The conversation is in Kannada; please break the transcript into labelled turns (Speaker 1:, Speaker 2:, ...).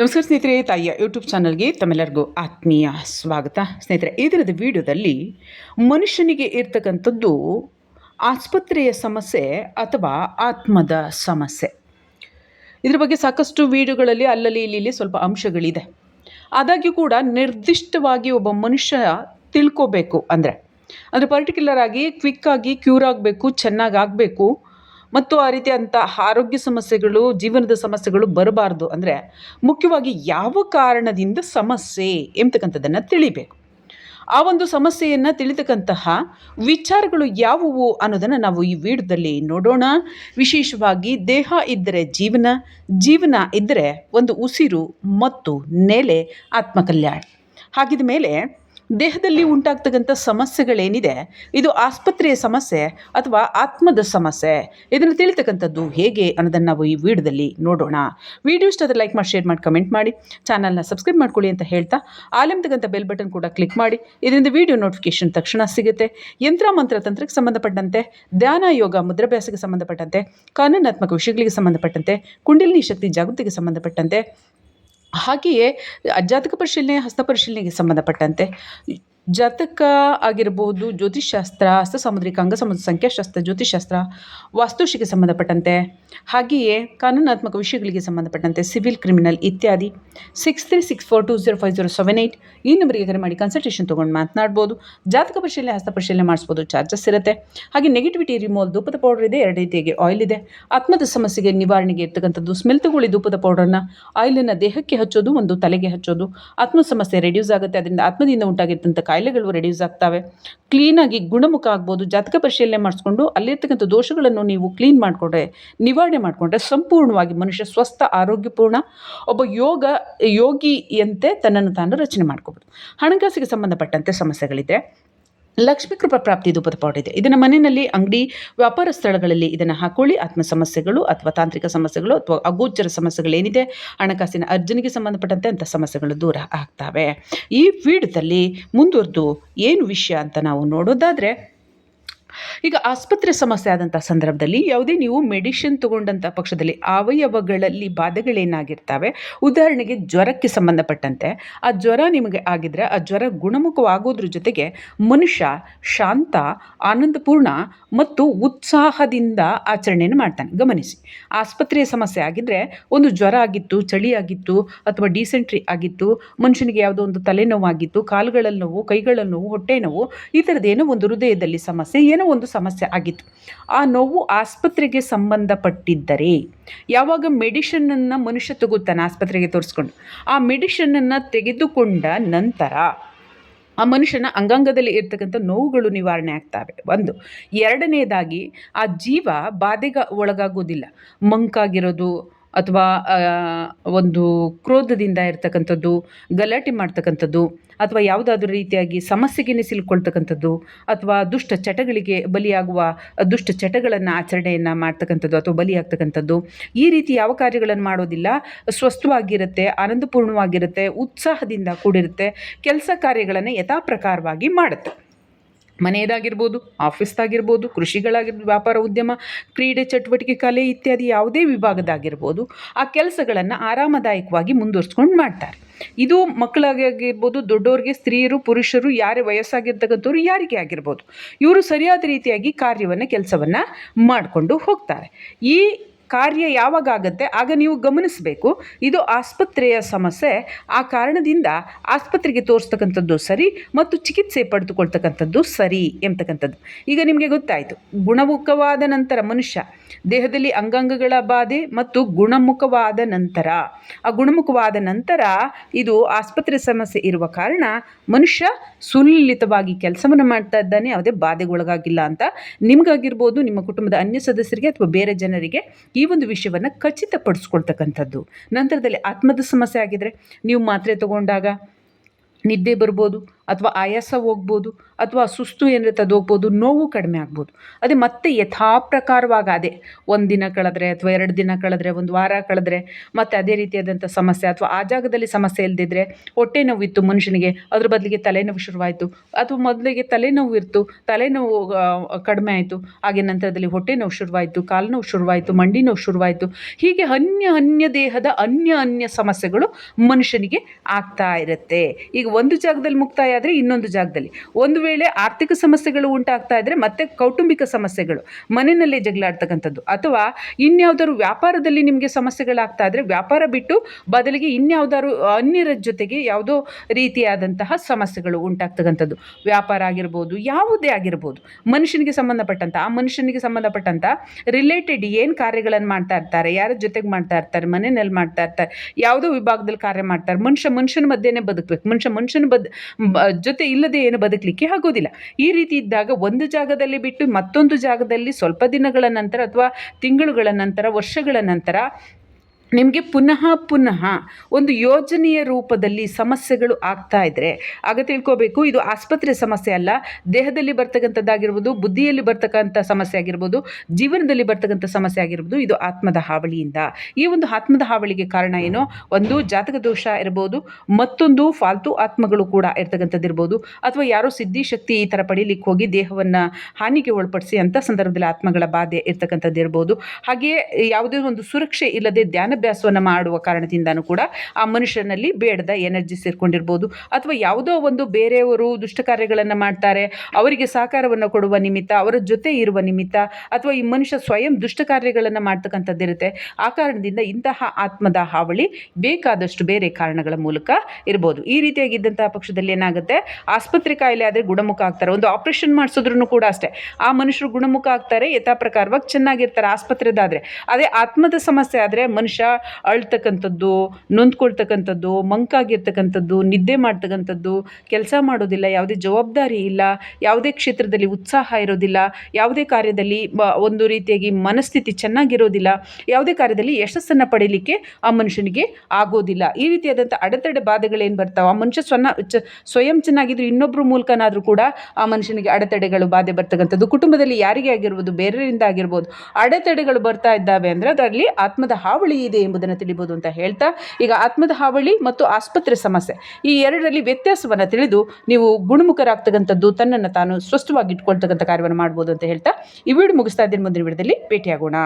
Speaker 1: ನಮಸ್ಕಾರ ಸ್ನೇಹಿತರೆ, ತಾಯಿಯ ಯೂಟ್ಯೂಬ್ ಚಾನಲ್ಗೆ ತಮ್ಮೆಲ್ಲರಿಗೂ ಆತ್ಮೀಯ ಸ್ವಾಗತ. ಸ್ನೇಹಿತರೆ ಈ ದಿನದ ವಿಡಿಯೋದಲ್ಲಿ ಮನುಷ್ಯನಿಗೆ ಇರ್ತಕ್ಕಂಥದ್ದು ಆಸ್ಪತ್ರೆಯ ಸಮಸ್ಯೆ ಅಥವಾ ಆತ್ಮದ ಸಮಸ್ಯೆ. ಇದ್ರ ಬಗ್ಗೆ ಸಾಕಷ್ಟು ವಿಡಿಯೋಗಳಲ್ಲಿ ಅಲ್ಲಲ್ಲಿ ಇಲ್ಲಿ ಸ್ವಲ್ಪ ಅಂಶಗಳಿದೆ. ಆದಾಗ್ಯೂ ಕೂಡ ನಿರ್ದಿಷ್ಟವಾಗಿ ಒಬ್ಬ ಮನುಷ್ಯ ತಿಳ್ಕೋಬೇಕು ಅಂದರೆ ಅಂದರೆ ಪರ್ಟಿಕ್ಯುಲರ್ ಆಗಿ ಕ್ವಿಕ್ಕಾಗಿ ಕ್ಯೂರ್ ಆಗಬೇಕು, ಚೆನ್ನಾಗಿ ಆಗಬೇಕು ಮತ್ತು ಆ ರೀತಿ ಅಂತ ಆರೋಗ್ಯ ಸಮಸ್ಯೆಗಳು, ಜೀವನದ ಸಮಸ್ಯೆಗಳು ಬರಬಾರ್ದು ಅಂದರೆ ಮುಖ್ಯವಾಗಿ ಯಾವ ಕಾರಣದಿಂದ ಸಮಸ್ಯೆ ಎಂಬತಕ್ಕಂಥದ್ದನ್ನು ತಿಳಿಬೇಕು. ಆ ಒಂದು ಸಮಸ್ಯೆಯನ್ನು ತಿಳಿತಕ್ಕಂತಹ ವಿಚಾರಗಳು ಯಾವುವು ಅನ್ನೋದನ್ನು ನಾವು ಈ ವಿಡಿಯೋದಲ್ಲಿ ನೋಡೋಣ. ವಿಶೇಷವಾಗಿ ದೇಹ ಇದ್ದರೆ ಜೀವನ ಜೀವನ ಇದ್ದರೆ ಒಂದು ಉಸಿರು ಮತ್ತು ನೆಲೆ, ಆತ್ಮಕಲ್ಯಾಣ. ಹಾಗಿದ ಮೇಲೆ ದೇಹದಲ್ಲಿ ಉಂಟಾಗ್ತಕ್ಕಂಥ ಸಮಸ್ಯೆಗಳೇನಿದೆ? ಇದು ಆಸ್ಪತ್ರೆಯ ಸಮಸ್ಯೆ ಅಥವಾ ಆತ್ಮದ ಸಮಸ್ಯೆ? ಇದನ್ನು ತಿಳಿತಕ್ಕಂಥದ್ದು ಹೇಗೆ ಅನ್ನೋದನ್ನು ನಾವು ಈ ವಿಡಿಯೋದಲ್ಲಿ ನೋಡೋಣ. ವಿಡಿಯೋ ಇಷ್ಟ ಲೈಕ್ ಮಾಡಿ ಶೇರ್ ಮಾಡಿ ಕಮೆಂಟ್ ಮಾಡಿ. ಚಾನಲ್ನ ಸಬ್ಸ್ಕ್ರೈಬ್ ಮಾಡ್ಕೊಳ್ಳಿ ಅಂತ ಹೇಳ್ತಾ ಆಲೆಂತಕ್ಕಂಥ ಬೆಲ್ ಬಟನ್ ಕೂಡ ಕ್ಲಿಕ್ ಮಾಡಿ. ಇದರಿಂದ ವಿಡಿಯೋ ನೋಟಿಫಿಕೇಶನ್ ತಕ್ಷಣ ಸಿಗುತ್ತೆ. ಯಂತ್ರ ಮಂತ್ರ ತಂತ್ರಕ್ಕೆ ಸಂಬಂಧಪಟ್ಟಂತೆ, ಧ್ಯಾನ, ಯೋಗ, ಮುದ್ರಾಭ್ಯಾಸಕ್ಕೆ ಸಂಬಂಧಪಟ್ಟಂತೆ, ಕಾನೂನಾತ್ಮಕ ವಿಷಯಗಳಿಗೆ ಸಂಬಂಧಪಟ್ಟಂತೆ, ಕುಂಡಲಿನಿ ಶಕ್ತಿ ಜಾಗೃತಿಗೆ ಸಂಬಂಧಪಟ್ಟಂತೆ ಹಾಗೆಯೇ ಜಾತಕ ಪರಿಶೀಲನೆ ಹಸ್ತ ಪರಿಶೀಲನೆಗೆ ಸಂಬಂಧಪಟ್ಟಂತೆ ಜಾತಕ ಹಸ್ತ ಸಾಮುದ್ರಿಕ ಅಂಗ ಸಮುದ್ರ ಸಂಖ್ಯಾಶಾಸ್ತ್ರ ಜ್ಯೋತಿಷ್ಶಾಸ್ತ್ರ, ವಾಸ್ತುಶಿಗೆ ಸಂಬಂಧಪಟ್ಟಂತೆ, ಹಾಗೆಯೇ ಕಾನೂನಾತ್ಮಕ ವಿಷಯಗಳಿಗೆ ಸಂಬಂಧಪಟ್ಟಂತೆ ಸಿವಿಲ್, ಕ್ರಿಮಿನಲ್ ಇತ್ಯಾದಿ. Six three six four two zero five zero seven eight ಈ ನಂಬರಿಗೆ ಕರೆ ಮಾಡಿ ಕನ್ಸಲ್ಟೇಷನ್ ತೊಗೊಂಡು ಮಾತನಾಡ್ಬೋದು. ಜಾತಕ ಪರಿಶೀಲನೆ, ಹಸ್ತ ಪರಿಶೀಲನೆ ಮಾಡಿಸ್ಬೋದು, ಚಾರ್ಜಸ್ ಇರುತ್ತೆ. ಹಾಗೆ ನೆಗೆಟಿವಿಟಿ ರಿಮೂವಲ್ ಧೂಪದ ಪೌಡರ್ ಇದೆ, ಎರಡು ರೀತಿಯಾಗಿ ಆಯಿಲ್ ಇದೆ. ಆತ್ಮದ ಸಮಸ್ಯೆಗೆ ನಿವಾರಣೆಗೆ ಇರ್ತಕ್ಕಂಥದ್ದು ಸ್ಮೆಲ್ ತಗೊಳ್ಳಿ ಧೂಪದ ಪೌಡರ್ನ ಆಯಿಲನ್ನು ದೇಹಕ್ಕೆ ಹಚ್ಚೋದು, ಒಂದು ತಲೆಗೆ ಹಚ್ಚೋದು. ಆತ್ಮ ಸಮಸ್ಯೆ ರೆಡ್ಯೂಸ್ ಆಗುತ್ತೆ, ಅದರಿಂದ ಆತ್ಮದಿಂದ ಉಂಟಾಗಿರ್ತಂಥ ಕಾಯಿಲೆಗಳು ರೆಡ್ಯೂಸ್ ಆಗ್ತವೆ. ಕ್ಲೀನಾಗಿ ಗುಣಮುಖ ಆಗ್ಬೋದು, ಜಾತಕ ಪರಿಶೀಲನೆ ಮಾಡಿಸ್ಕೊಂಡು ಅಲ್ಲಿರ್ತಕ್ಕಂಥ ದೋಷಗಳನ್ನು ನೀವು ಕ್ಲೀನ್ ಮಾಡಿಕೊಂಡ್ರೆ, ನಿವಾರಣೆ ಮಾಡಿಕೊಂಡ್ರೆ ಸಂಪೂರ್ಣವಾಗಿ ಮನುಷ್ಯ ಸ್ವಸ್ಥ, ಆರೋಗ್ಯಪೂರ್ಣ, ಒಬ್ಬ ಯೋಗ, ಯೋಗಿಯಂತೆ ತನ್ನನ್ನು ತಾನು ರಚನೆ ಮಾಡ್ಕೋಬೋದು. ಹಣಕಾಸಿಗೆ ಸಂಬಂಧಪಟ್ಟಂತೆ ಸಮಸ್ಯೆಗಳಿದೆ ಲಕ್ಷ್ಮೀ ಕೃಪಾ ಪ್ರಾಪ್ತಿ ಧೂಪದ ಪೌಡರ್ ಇದೆ. ಇದನ್ನು ಮನೆಯಲ್ಲಿ ಅಂಗಡಿ ವ್ಯಾಪಾರ ಸ್ಥಳಗಳಲ್ಲಿ ಇದನ್ನು ಹಾಕೊಳ್ಳಿ. ಆತ್ಮ ಸಮಸ್ಯೆಗಳು ಅಥವಾ ತಾಂತ್ರಿಕ ಸಮಸ್ಯೆಗಳು ಅಥವಾ ಅಗೋಚರ ಸಮಸ್ಯೆಗಳೇನಿದೆ ಹಣಕಾಸಿನ ಅರ್ಜನಿಗೆ ಸಂಬಂಧಪಟ್ಟಂತೆ ಅಂಥ ಸಮಸ್ಯೆಗಳು ದೂರ ಆಗ್ತವೆ. ಈ ಫೀಡ್ದಲ್ಲಿ ಮುಂದುವರೆದು ಏನು ವಿಷಯ ಅಂತ ನಾವು ನೋಡೋದಾದರೆ ಈಗ ಆಸ್ಪತ್ರೆ ಸಮಸ್ಯೆ ಆದಂಥ ಸಂದರ್ಭದಲ್ಲಿ ಯಾವುದೇ ನೀವು ಮೆಡಿಷನ್ ತಗೊಂಡಂಥ ಪಕ್ಷದಲ್ಲಿ ಅವಯವಗಳಲ್ಲಿ ಬಾಧೆಗಳೇನಾಗಿರ್ತವೆ? ಉದಾಹರಣೆಗೆ ಜ್ವರಕ್ಕೆ ಸಂಬಂಧಪಟ್ಟಂತೆ. ಆ ಜ್ವರ ನಿಮಗೆ ಆಗಿದ್ರೆ ಆ ಜ್ವರ ಗುಣಮುಖವಾಗೋದ್ರ ಜೊತೆಗೆ ಮನುಷ್ಯ ಶಾಂತ, ಆನಂದಪೂರ್ಣ ಮತ್ತು ಉತ್ಸಾಹದಿಂದ ಆಚರಣೆಯನ್ನು ಮಾಡ್ತಾನೆ. ಗಮನಿಸಿ. ಆಸ್ಪತ್ರೆಯ ಸಮಸ್ಯೆ ಆಗಿದ್ರೆ ಒಂದು ಜ್ವರ ಆಗಿತ್ತು, ಚಳಿ ಆಗಿತ್ತು ಅಥವಾ ಡಿಸೆಂಟ್ರಿ ಆಗಿತ್ತು, ಮನುಷ್ಯನಿಗೆ ಯಾವುದೋ ಒಂದು ತಲೆನೋವಾಗಿತ್ತು ಕಾಲುಗಳಲ್ಲಿ ನೋವು ಕೈಗಳಲ್ಲಿ ನೋವು ಹೊಟ್ಟೆ ನೋವು ಈ ಥರದ್ದೇನೋ ಒಂದು ಹೃದಯದಲ್ಲಿ ಸಮಸ್ಯೆ ಏನೋ ಒಂದು ಸಮಸ್ಯೆ ಆಗಿತ್ತು. ಆ ನೋವು ಆಸ್ಪತ್ರೆಗೆ ಸಂಬಂಧಪಟ್ಟಿದ್ದರೆ ಯಾವಾಗ ಮೆಡಿಷನನ್ನು ಮನುಷ್ಯ ತಗೋತಾನೆ ಆಸ್ಪತ್ರೆಗೆ ತೋರಿಸ್ಕೊಂಡು, ಆ ಮೆಡಿಷನನ್ನು ತೆಗೆದುಕೊಂಡ ನಂತರ ಆ ಮನುಷ್ಯನ ಅಂಗಾಂಗದಲ್ಲಿ ಇರ್ತಕ್ಕಂಥ ನೋವುಗಳು ನಿವಾರಣೆ ಆಗ್ತವೆ. ಒಂದು, ಎರಡನೇದಾಗಿ ಆ ಜೀವ ಬಾಧೆಗೆ ಒಳಗಾಗೋದಿಲ್ಲ. ಮಂಕಾಗಿರೋದು ಅಥವಾ ಒಂದು ಕ್ರೋಧದಿಂದ ಇರತಕ್ಕಂಥದ್ದು, ಗಲಾಟೆ ಮಾಡ್ತಕ್ಕಂಥದ್ದು, ಅಥವಾ ಯಾವುದಾದ್ರೂ ರೀತಿಯಾಗಿ ಸಮಸ್ಯೆಗೆ ಸಿಲುಕೊಳ್ತಕ್ಕಂಥದ್ದು ಅಥವಾ ದುಷ್ಟ ಚಟಗಳಿಗೆ ಬಲಿಯಾಗುವ, ದುಷ್ಟ ಚಟಗಳನ್ನು ಆಚರಣೆಯನ್ನು ಮಾಡ್ತಕ್ಕಂಥದ್ದು ಅಥವಾ ಬಲಿಯಾಗ್ತಕ್ಕಂಥದ್ದು, ಈ ರೀತಿ ಯಾವ ಕಾರ್ಯಗಳನ್ನು ಮಾಡೋದಿಲ್ಲ. ಸ್ವಸ್ಥವಾಗಿರುತ್ತೆ, ಆನಂದಪೂರ್ಣವಾಗಿರುತ್ತೆ, ಉತ್ಸಾಹದಿಂದ ಕೂಡಿರುತ್ತೆ, ಕೆಲಸ ಕಾರ್ಯಗಳನ್ನು ಯಥಾಪ್ರಕಾರವಾಗಿ ಮಾಡುತ್ತೆ. ಮನೆಯದಾಗಿರ್ಬೋದು, ಆಫೀಸ್ದಾಗಿರ್ಬೋದು ಕೃಷಿಗಳಾಗಿರ್ಬೋದು ವ್ಯಾಪಾರ ಉದ್ಯಮ, ಕ್ರೀಡೆ ಚಟುವಟಿಕೆ, ಕಲೆ ಇತ್ಯಾದಿ ಯಾವುದೇ ವಿಭಾಗದಾಗಿರ್ಬೋದು, ಆ ಕೆಲಸಗಳನ್ನು ಆರಾಮದಾಯಕವಾಗಿ ಮುಂದುವರ್ಸ್ಕೊಂಡು ಮಾಡ್ತಾರೆ. ಇದು ಮಕ್ಕಳಾಗಿರ್ಬೋದು ದೊಡ್ಡವ್ರಿಗೆ ಸ್ತ್ರೀಯರು, ಪುರುಷರು, ಯಾರೇ ವಯಸ್ಸಾಗಿರ್ತಕ್ಕಂಥವ್ರು, ಯಾರಿಗೆ ಆಗಿರ್ಬೋದು, ಇವರು ಸರಿಯಾದ ರೀತಿಯಾಗಿ ಕಾರ್ಯವನ್ನು, ಕೆಲಸವನ್ನು ಮಾಡಿಕೊಂಡು ಹೋಗ್ತಾರೆ. ಈ ಕಾರ್ಯ ಯಾವಾಗ ಆಗ ನೀವು ಗಮನಿಸಬೇಕು. ಇದು ಆಸ್ಪತ್ರೆಯ ಸಮಸ್ಯೆ. ಆ ಕಾರಣದಿಂದ ಆಸ್ಪತ್ರೆಗೆ ತೋರಿಸ್ತಕ್ಕಂಥದ್ದು ಸರಿ ಮತ್ತು ಚಿಕಿತ್ಸೆ ಪಡೆದುಕೊಳ್ತಕ್ಕಂಥದ್ದು ಸರಿ ಎಂಬತಕ್ಕಂಥದ್ದು. ಈಗ ನಿಮಗೆ ಗೊತ್ತಾಯಿತು, ಗುಣಮುಖವಾದ ನಂತರ ಮನುಷ್ಯ, ದೇಹದಲ್ಲಿ ಅಂಗಾಂಗಗಳ ಬಾಧೆ ಮತ್ತು ಗುಣಮುಖವಾದ ನಂತರ. ಆ ಗುಣಮುಖವಾದ ನಂತರ ಇದು ಆಸ್ಪತ್ರೆ ಸಮಸ್ಯೆ ಇರುವ ಕಾರಣ ಮನುಷ್ಯ ಸುಲಲಿತವಾಗಿ ಕೆಲಸವನ್ನು ಮಾಡ್ತಾ ಇದ್ದಾನೆ, ಯಾವುದೇ ಬಾಧೆಗೊಳಗಾಗಿಲ್ಲ ಅಂತ. ನಿಮಗಾಗಿರ್ಬೋದು ನಿಮ್ಮ ಕುಟುಂಬದ ಅನ್ಯ ಸದಸ್ಯರಿಗೆ ಅಥವಾ ಬೇರೆ ಜನರಿಗೆ ಈ ಒಂದು ವಿಷಯವನ್ನು ಖಚಿತಪಡಿಸ್ಕೊಳ್ತಕ್ಕಂಥದ್ದು. ನಂತರದಲ್ಲಿ ಆತ್ಮದ ಸಮಸ್ಯೆ ಆಗಿದ್ದರೆ ನೀವು ಮಾತ್ರೆ ತಗೊಂಡಾಗ ನಿದ್ದೆ ಬರ್ಬೋದು ಅಥವಾ ಆಯಾಸ ಹೋಗ್ಬೋದು, ಅಥವಾ ಸುಸ್ತು ಏನಿರುತ್ತೆ ಅದು ಹೋಗ್ಬೋದು ನೋವು ಕಡಿಮೆ ಆಗ್ಬೋದು. ಅದೇ ಮತ್ತೆ ಯಥಾಪ್ರಕಾರವಾಗಿ ಅದೇ ಒಂದು ದಿನ ಕಳೆದ್ರೆ ಅಥವಾ ಎರಡು ದಿನ ಕಳೆದ್ರೆ, ಒಂದು ವಾರ ಕಳೆದ್ರೆ, ಮತ್ತೆ ಅದೇ ರೀತಿಯಾದಂಥ ಸಮಸ್ಯೆ ಅಥವಾ ಆ ಜಾಗದಲ್ಲಿ ಸಮಸ್ಯೆ ಇಲ್ಲದಿದ್ದರೆ ಹೊಟ್ಟೆ ನೋವಿತ್ತು ಮನುಷ್ಯನಿಗೆ, ಅದ್ರ ಬದಲಿಗೆ ತಲೆನೋವು ಶುರುವಾಯಿತು, ಅಥವಾ ಮೊದಲಿಗೆ ತಲೆನೋವು ಇತ್ತು ತಲೆನೋವು ಕಡಿಮೆ ಆಯಿತು, ಹಾಗೆ ನಂತರದಲ್ಲಿ ಹೊಟ್ಟೆ ನೋವು ಶುರುವಾಯಿತು, ಕಾಲು ನೋವು ಶುರುವಾಯಿತು, ಮಂಡಿ ನೋವು ಶುರುವಾಯಿತು, ಹೀಗೆ ಅನ್ಯ ಅನ್ಯ ದೇಹದ ಅನ್ಯ ಅನ್ಯ ಸಮಸ್ಯೆಗಳು ಮನುಷ್ಯನಿಗೆ ಆಗ್ತಾ ಇರುತ್ತೆ. ಈಗ ಒಂದು ಜಾಗದಲ್ಲಿ ಮುಕ್ತಾಯ ಆದರೆ ಇನ್ನೊಂದು ಜಾಗದಲ್ಲಿ. ಒಂದು ವೇಳೆ ಆರ್ಥಿಕ ಸಮಸ್ಯೆಗಳು ಉಂಟಾಗ್ತಾ ಇದ್ದರೆ ಮತ್ತೆ ಕೌಟುಂಬಿಕ ಸಮಸ್ಯೆಗಳು, ಮನೆಯಲ್ಲೇ ಜಗಳಾಡ್ತಕ್ಕಂಥದ್ದು. ಅಥವಾ ಇನ್ಯಾವುದಾದ್ರು ವ್ಯಾಪಾರದಲ್ಲಿ ನಿಮಗೆ ಸಮಸ್ಯೆಗಳಾಗ್ತಾ ಇದ್ದರೆ ವ್ಯಾಪಾರ ಬಿಟ್ಟು ಬದಲಿಗೆ ಇನ್ಯಾವುದಾದ್ರು ಅನ್ಯರ ಜೊತೆಗೆ ಯಾವುದೋ ರೀತಿಯಾದಂತಹ ಸಮಸ್ಯೆಗಳು ಉಂಟಾಗ್ತಕ್ಕಂಥದ್ದು. ವ್ಯಾಪಾರ ಆಗಿರ್ಬೋದು, ಯಾವುದೇ ಆಗಿರ್ಬೋದು, ಮನುಷ್ಯನಿಗೆ ಸಂಬಂಧಪಟ್ಟಂಥ ಆ ಮನುಷ್ಯನಿಗೆ ಸಂಬಂಧಪಟ್ಟಂಥ ರಿಲೇಟೆಡ್ ಏನು ಕಾರ್ಯಗಳನ್ನು ಮಾಡ್ತಾ ಇರ್ತಾರೆ, ಯಾರ ಜೊತೆಗೆ ಮಾಡ್ತಾ ಇರ್ತಾರೆ ಮನೆಯಲ್ಲಿ ಮಾಡ್ತಾ ಇರ್ತಾರೆ, ಯಾವುದೋ ವಿಭಾಗದಲ್ಲಿ ಕಾರ್ಯ ಮಾಡ್ತಾರೆ, ಮನುಷ್ಯ ಮನುಷ್ಯನ ಮಧ್ಯೆನೇ ಬದುಕಬೇಕು, ಮನುಷ್ಯ ಮನುಷ್ಯನ ಬದ್ ಜೊತೆ ಇಲ್ಲದೆ ಏನು ಬದುಕಲಿಕ್ಕೆ ಆಗೋದಿಲ್ಲ. ಈ ರೀತಿ ಇದ್ದಾಗ ಒಂದು ಜಾಗದಲ್ಲಿ ಬಿಟ್ಟು ಮತ್ತೊಂದು ಜಾಗದಲ್ಲಿ ಸ್ವಲ್ಪ ದಿನಗಳ ನಂತರ ಅಥವಾ ತಿಂಗಳುಗಳ ನಂತರ, ವರ್ಷಗಳ ನಂತರ ನಿಮಗೆ ಪುನಃ ಪುನಃ ಒಂದು ಯೋಜನೆಯ ರೂಪದಲ್ಲಿ ಸಮಸ್ಯೆಗಳು ಆಗ್ತಾ ಇದ್ದರೆ ಆಗ ತಿಳ್ಕೋಬೇಕು, ಇದು ಆಸ್ಪತ್ರೆ ಸಮಸ್ಯೆ ಅಲ್ಲ, ದೇಹದಲ್ಲಿ ಬರ್ತಕ್ಕಂಥದ್ದಾಗಿರ್ಬೋದು, ಬುದ್ಧಿಯಲ್ಲಿ ಬರ್ತಕ್ಕಂಥ ಸಮಸ್ಯೆ ಆಗಿರ್ಬೋದು, ಜೀವನದಲ್ಲಿ ಬರ್ತಕ್ಕಂಥ ಸಮಸ್ಯೆ ಆಗಿರ್ಬೋದು, ಇದು ಆತ್ಮದ ಹಾವಳಿಯಿಂದ. ಈ ಒಂದು ಆತ್ಮದ ಹಾವಳಿಗೆ ಕಾರಣ ಏನು? ಒಂದು ಜಾತಕ ದೋಷ ಇರ್ಬೋದು, ಮತ್ತೊಂದು ಫಾಲ್ತು ಆತ್ಮಗಳು ಕೂಡ ಇರ್ತಕ್ಕಂಥದ್ದು ಇರ್ಬೋದು ಅಥವಾ ಯಾರೋ ಸಿದ್ಧಿ ಶಕ್ತಿ ಈ ಥರ ಪಡೀಲಿಕ್ಕೆ ಹೋಗಿ ದೇಹವನ್ನು ಹಾನಿಗೆ ಒಳಪಡಿಸಿ ಅಂಥ ಸಂದರ್ಭದಲ್ಲಿ ಆತ್ಮಗಳ ಬಾಧೆ ಇರ್ತಕ್ಕಂಥದ್ದು ಇರ್ಬೋದು ಹಾಗೆಯೇ ಯಾವುದೇ ಒಂದು ಸುರಕ್ಷೆ ಇಲ್ಲದೆ ಧ್ಯಾನಾಭ್ಯಾಸವನ್ನು ಮಾಡುವ ಕಾರಣದಿಂದನೂ ಕೂಡ ಆ ಮನುಷ್ಯನಲ್ಲಿ ಬೇಡದ ಎನರ್ಜಿ ಸೇರ್ಕೊಂಡಿರ್ಬೋದು. ಅಥವಾ ಯಾವುದೋ ಒಂದು ಬೇರೆಯವರು ದುಷ್ಟ ಕಾರ್ಯಗಳನ್ನು ಮಾಡ್ತಾರೆ, ಅವರಿಗೆ ಸಹಕಾರವನ್ನು ಕೊಡುವ ನಿಮಿತ್ತ, ಅವರ ಜೊತೆ ಇರುವ ನಿಮಿತ್ತ, ಅಥವಾ ಈ ಮನುಷ್ಯ ಸ್ವಯಂ ದುಷ್ಟ ಕಾರ್ಯಗಳನ್ನು ಮಾಡ್ತಕ್ಕಂಥದ್ದಿರುತ್ತೆ ಆ ಕಾರಣದಿಂದ ಇಂತಹ ಆತ್ಮದ ಹಾವಳಿ ಬೇಕಾದಷ್ಟು ಬೇರೆ ಕಾರಣಗಳ ಮೂಲಕ ಇರ್ಬೋದು. ಈ ರೀತಿಯಾಗಿದ್ದಂತಹ ಪಕ್ಷದಲ್ಲಿ ಏನಾಗುತ್ತೆ? ಆಸ್ಪತ್ರೆ ಕಾಯಿಲೆ ಆದರೆ ಗುಣಮುಖ ಆಗ್ತಾರೆ. ಒಂದು ಆಪರೇಷನ್ ಮಾಡಿಸಿದ್ರು ಕೂಡ ಅಷ್ಟೇ. ಆ ಮನುಷ್ಯರು ಗುಣಮುಖ ಆಗ್ತಾರೆ ಯಥಾ ಪ್ರಕಾರವಾಗಿ ಚೆನ್ನಾಗಿರ್ತಾರೆ ಆಸ್ಪತ್ರೆದಾದರೆ. ಅದೇ ಆತ್ಮದ ಸಮಸ್ಯೆ ಆದರೆ ಮನುಷ್ಯ ಅಳ್ತಕ್ಕಂಥದ್ದು, ನೊಂದ್ಕೊಳ್ತಕ್ಕಂಥದ್ದು, ಮಂಕಾಗಿರ್ತಕ್ಕಂಥದ್ದು, ನಿದ್ದೆ ಮಾಡ್ತಕ್ಕಂಥದ್ದು, ಕೆಲಸ ಮಾಡೋದಿಲ್ಲ, ಯಾವುದೇ ಜವಾಬ್ದಾರಿ ಇಲ್ಲ, ಯಾವುದೇ ಕ್ಷೇತ್ರದಲ್ಲಿ ಉತ್ಸಾಹ ಇರೋದಿಲ್ಲ, ಯಾವುದೇ ಕಾರ್ಯದಲ್ಲಿ ಒಂದು ರೀತಿಯಾಗಿ ಮನಸ್ಥಿತಿ ಚೆನ್ನಾಗಿರೋದಿಲ್ಲ, ಯಾವುದೇ ಕಾರ್ಯದಲ್ಲಿ ಯಶಸ್ಸನ್ನು ಪಡೀಲಿಕ್ಕೆ ಆ ಮನುಷ್ಯನಿಗೆ ಆಗೋದಿಲ್ಲ. ಈ ರೀತಿಯಾದಂಥ ಅಡೆತಡೆ ಬಾಧೆಗಳೇನು ಬರ್ತಾವೆ? ಆ ಮನುಷ್ಯ ಸ್ವನ್ನ ಸ್ವಯಂ ಚೆನ್ನಾಗಿದ್ರು ಇನ್ನೊಬ್ಬರ ಮೂಲಕನಾದರೂ ಕೂಡ ಆ ಮನುಷ್ಯನಿಗೆ ಅಡೆತಡೆಗಳು ಬಾಧೆ ಬರ್ತಕ್ಕಂಥದ್ದು. ಕುಟುಂಬದಲ್ಲಿ ಯಾರಿಗೆ ಆಗಿರ್ಬೋದು, ಬೇರೆಯವರಿಂದ ಆಗಿರ್ಬೋದು, ಅಡೆತಡೆಗಳು ಬರ್ತಾ ಇದ್ದಾವೆ ಅಂದರೆ ಅದರಲ್ಲಿ ಆತ್ಮದ ಹಾವಳಿ ಇದೆ ಎಂಬುದನ್ನು ತಿಳಿಬೋದು ಅಂತ ಹೇಳ್ತಾ, ಈಗ ಆತ್ಮದ ಹಾವಳಿ ಮತ್ತು ಆಸ್ಪತ್ರೆ ಸಮಸ್ಯೆ, ಈ ಎರಡರಲ್ಲಿ ವ್ಯತ್ಯಾಸವನ್ನು ತಿಳಿದು ನೀವು ಗುಣಮುಖರಾಗ್ತಕ್ಕಂಥದ್ದು ತನ್ನನ್ನು ತಾನು ಸ್ವಸ್ಥವಾಗಿ ಇಟ್ಕೊಳ್ತಕ್ಕಂಥ ಕಾರ್ಯವನ್ನು ಮಾಡ್ಬೋದು ಅಂತ ಹೇಳ್ತಾ, ಈ ವಿಡಿಯೋ ಮುಗಿಸ್ತಾ ಇದ್ದೀನಿ ಮುಂದಿನ ವಿಡಿಯೋದಲ್ಲಿ ಭೇಟಿಯಾಗೋಣ.